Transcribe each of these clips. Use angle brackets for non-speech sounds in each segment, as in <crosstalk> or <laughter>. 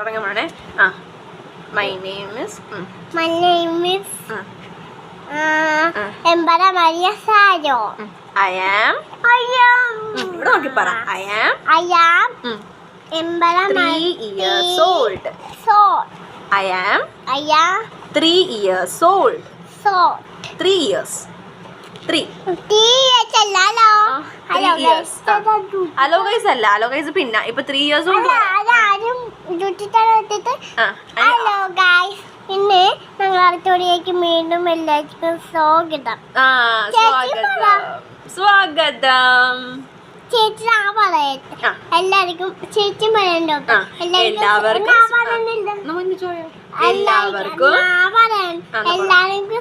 തുടങ്ങാൻ ആ. My name is my name is Ah. Maria സാരോ. I am. I am ഇവിടെ നോക്കി പറ. I am I am എംബറ three Maria. Years old so I am I am three years old so three years three. Hello guys അല്ല. Hello guys പിന്നെ. ഇപ്പൊ three years old അതാരും ചുറ്റിത്തരത്തിട്ട് ആ hello guys ഇന്ന് ഞങ്ങൾ അടുത്തോടിയേക്ക് വീണ്ടും എല്ലാവർക്കും സ്വാഗതം. ആ സ്വാഗതം. സ്വാഗതം. ചേച്ചി ആ പറയട്ടെ. എല്ലാവർക്കും ചേച്ചി പറയണ്ടോ? എല്ലാവർക്കും? എല്ലാവർക്കും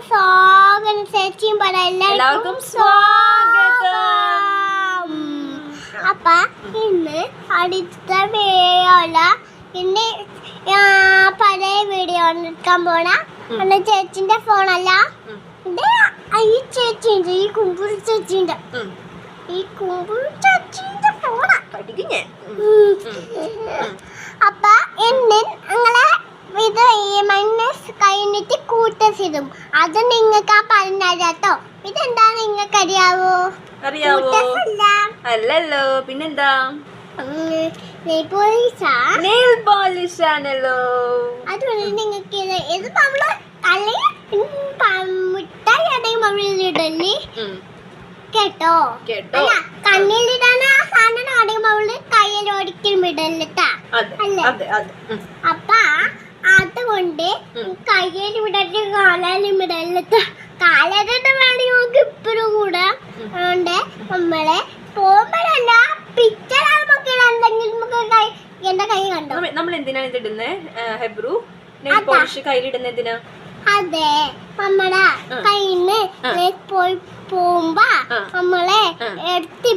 സ്വാഗതം. ചേച്ചിയും പറയാം എല്ലാവർക്കും സ്വാഗതം. അപ്പൊ ഇന്ന് അടുത്ത വീഡിയോയില ഇനി പഴയ വീഡിയോ എടുക്കാൻ പോണ. അന്ന് ചേച്ചിന്റെ ഫോണല്ല ഇത് ഈ ചേച്ചിന്റെ ഈ കുമ്പൂർ ചേച്ചിന്റെ. ഈ കുമ്പൂർ ചേച്ചിന്റെ ഫോണാ. അപ്പൊ എന്നെ നിങ്ങളെ ഇത് ഈ മൈനസ് കഴിഞ്ഞിട്ട് കൂട്ടസിടും അത് നിങ്ങൾക്ക് ആ പറഞ്ഞാട്ടോ ഇതെന്താ നിങ്ങൾക്ക് അറിയാവോ? അറിയാവോ അല്ലല്ലോ. പിന്നെന്താ? Nail polish? ആണല്ലോ അതുകൊണ്ട് നിങ്ങൾക്ക് ഇത് നമ്മൾ അടയും നമ്മളിടല്ലേ ഉം, കേട്ടോ? കേട്ടോ. കണ്ണിലിടാൻ ആ സാധനം അടയുമ്പോ അവൾ കയ്യിൽ ഒരിക്കലും ഇടല്ലിട്ടാ അതെ അല്ലേ? അപ്പ അതുകൊണ്ട്. കയ്യിൽ വിടട്ട് കാലാലും വിടല്ലത്ത് കാലിട്ട് വേണമെങ്കിൽ നമുക്ക് ഇപ്പോഴും കൂടെ. അതുകൊണ്ട് നമ്മളെ പോകുമ്പോഴല്ല പിക്ചർ നമുക്ക് എന്തെങ്കിലും നമുക്ക് കൈ എന്റെ കൈ കണ്ടോ നമ്മ- നമ്മൾ എന്തിനാണ് ഇത് ഇടുന്നത് ഹെബ്രു? നെയിൽ. പോളിഷ് കയ്യിലിടുന്ന എന്തിനാ? അതെ. നമ്മടെ. കയ്യിന്ന് പോയി പോകുമ്പോ നമ്മളെ. എടുത്ത്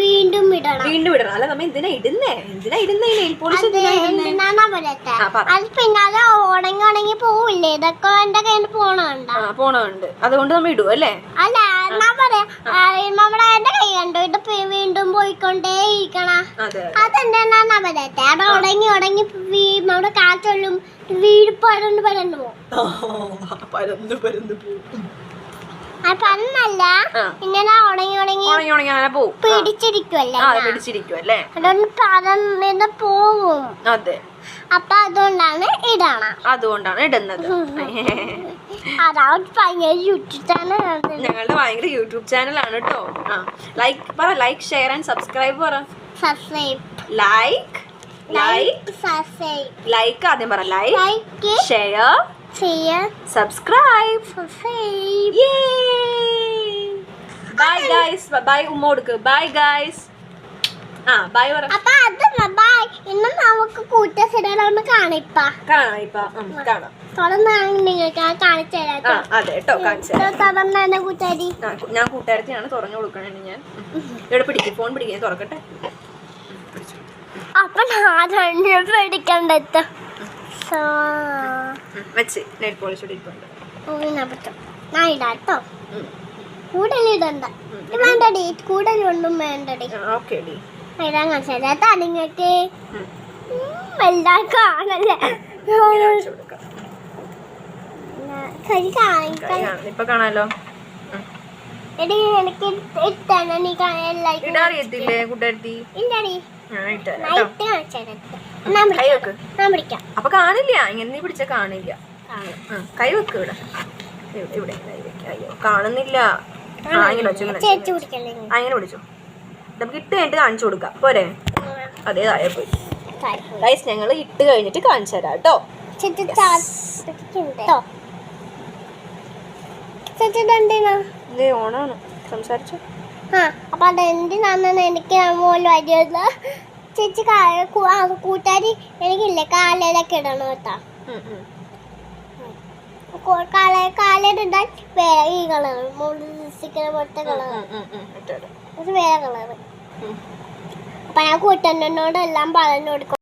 വീണ്ടും ഇടണം വീണ്ടും ഇടണം അല്ല നമ്മ എന്തിനാ ഇടുന്നേ? എന്തിനാ ഇടുന്നേ? നെയിൽ പോളിഷ് അത് എന്തിനാ ഇടുന്നേ? എന്തിനാന്നാ പറയട്ടെ ആ, പറ. അത് പിന്നെ അത് ഉണങ്ങി ഉണങ്ങി പോവില്ലേ? ഇതൊക്കെ എന്റെ കയ്യിൽ പോണുണ്ട്. പോണുണ്ട്. അതുകൊണ്ട് നമ്മ ഇടും അല്ലേ? അല്ല എന്നാ പറയാ? നമ്മളെ നമ്മുടെ എന്റെ കൈ കണ്ടോ? ഇത് വീണ്ടും പോയിക്കൊണ്ടേ ഇരിക്കണ അതെന്താ പറയട്ടെ അവിടെ ഉടങ്ങി ഉടങ്ങി നമ്മുടെ കാറ്റൊള്ളും വീട് പരന്ന് പരന്ന് പോകും പരന്നു പരന്നു പോകും അത് പരന്നല്ല. ഇങ്ങനെ ഉണങ്ങി ഉണങ്ങി ഉണങ്ങി ഉണങ്ങി അങ്ങനെ അതുകൊണ്ട് അപ്പൊ അതുകൊണ്ടാണ് ഇടണ. അതുകൊണ്ടാണ് ഇടുന്നത്. <laughs> ഞങ്ങളുടെ ഭയങ്കര യൂട്യൂബ് ചാനലാണ് കേട്ടോ ലൈക്ക് പറ ലൈക്ക് ഷെയർ ആൻഡ് സബ്സ്ക്രൈബ് പറ. സബ്സ്ക്രൈബ് ലൈക്ക് ലൈക്ക് ലൈക്ക് ആദ്യം പറ. ലൈക്ക് ഷെയർ ഷെയർ ചെയ്യ സബ്സ്ക്രൈബ് ബൈ ഗൈസ് ബൈ ഉമ്മ കൊടുക്ക്. ബൈ ഗൈസ് ആ ബൈ പറ. അപ്പൊ അത് ബൈ ഇന്ന് നമുക്ക് കാണിപ്പ കാണാം തുറന്ന് നിങ്ങൾക്ക് കാണിച്ചു തരാം അതെ കേട്ടോ കാണിച്ചു തുറന്നാണ് കൂട്ടുകാരി. ഞാൻ കൂട്ടുകാരത്തിനാണ് തുറന്നു കൊടുക്കണേ ഞാൻ. ഇവിടെ പിടിക്കും ഫോൺ പിടിക്കാൻ തുറക്കട്ടെ. അപ്പൊ ഞാൻ പേടിക്കണ്ടെത്ത വെച്ച് നെറ്റ് പോളിഷ് ഇരിപ്പുണ്ട് ഞാൻ ഇടാട്ടോ. കൂടുതലിടണ്ട വേണ്ടടി കൂടുതലൊന്നും വേണ്ടടി. ഓക്കെ ഇടാൻ കാണിച്ചു നിങ്ങൾക്ക് ഉം. എല്ലാം കാണല്ലേ? ഇങ്ങനെ വെച്ച് കൊടുക്കാം. കൈ കൈ കാണിക്കാൻ. കാണും. ഇപ്പൊ കാണാലോ. എടി എനിക്ക് ഇട്ടാണ്. നീ എല്ലാവർക്കും ഇടാൻ അറിയത്തില്ലേ കൂട്ടുകാരത്തി ഇല്ലടി. അപ്പൊ കാണില്ല. ഇങ്ങനെ നീ പിടിച്ച കാണില്ല. കൈ വെക്ക് ഇവിടെ. ഇവിടെ കൈ വെക്ക്. അയ്യോ കാണുന്നില്ല. ആ ഇങ്ങനെ വെച്ചു ആ ഇങ്ങനെ പിടിച്ചു. നമുക്ക് ഇട്ട് കഴിഞ്ഞിട്ട് കാണിച്ചു കൊടുക്കാം. പോരെ? അതേ താഴെ പോയി. ഗൈസ് ഞങ്ങൾ ഇട്ട് കഴിഞ്ഞിട്ട് കാണിച്ചു തരാം കേട്ടോ. ഓണാണ്. സംസാരിച്ചു? ആ അപ്പൊ അത് എന്തിനാണെന്ന് എനിക്ക് പോലും അറിയില്ല ചേച്ചി കൂട്ടുകാരി എനിക്കില്ലേ കാലയിലൊക്കെ ഇടണം കേട്ടോ. കാല കാലയിലിടാൻ വേറെ ഈ കളർ മുളിക്കുന്ന പോലത്തെ കളർ ഇത് വേറെ കളർ അപ്പൊ ഞാൻ കൂട്ടനോട് എല്ലാം പറഞ്ഞു കൊടുക്കും.